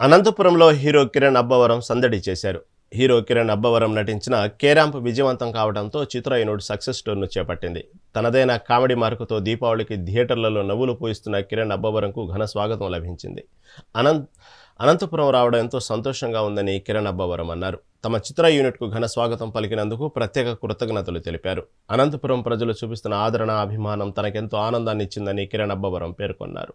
అనంతపురంలో హీరో కిరణ్ అబ్బవరం సందడి చేశారు. హీరో కిరణ్ అబ్బవరం నటించిన కేరాంప్ విజయవంతం కావడంతో చిత్రయూనిట్ సక్సెస్ స్టోర్ను చేపట్టింది. తనదైన కామెడీ మార్కుతో దీపావళికి థియేటర్లలో నవ్వులు పూయిస్తున్న కిరణ్ అబ్బవరంకు ఘన స్వాగతం లభించింది. అనంత్ అనంతపురం రావడం ఎంతో సంతోషంగా ఉందని కిరణ్ అబ్బవరం అన్నారు. తమ చిత్ర యూనిట్కు ఘన స్వాగతం పలికినందుకు ప్రత్యేక కృతజ్ఞతలు తెలిపారు. అనంతపురం ప్రజలు చూపిస్తున్న ఆదరణ అభిమానం తనకెంతో ఆనందాన్ని ఇచ్చిందని కిరణ్ అబ్బవరం పేర్కొన్నారు.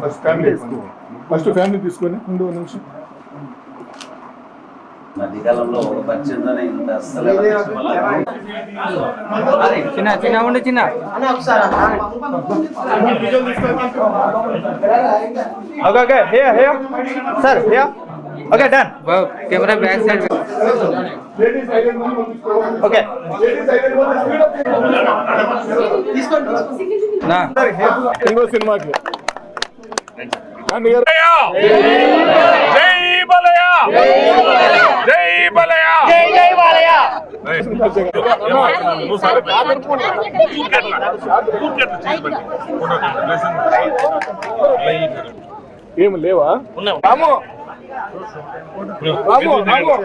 ఫస్ట్ ఫ్యామిలీ ఫస్ట్ ఫ్యామిలీ తీసుకొని ముందు ఒక నిమిషం మధ్యకాలంలో ఒక పరిచయంతోనే ఇంత అస్సలు చిన్న చిన్న ఉండి చిన్న okay okay here here sir here okay done camera back side okay ఇంకో సినిమాకి. ఏం లేవా? రాము రాము రాము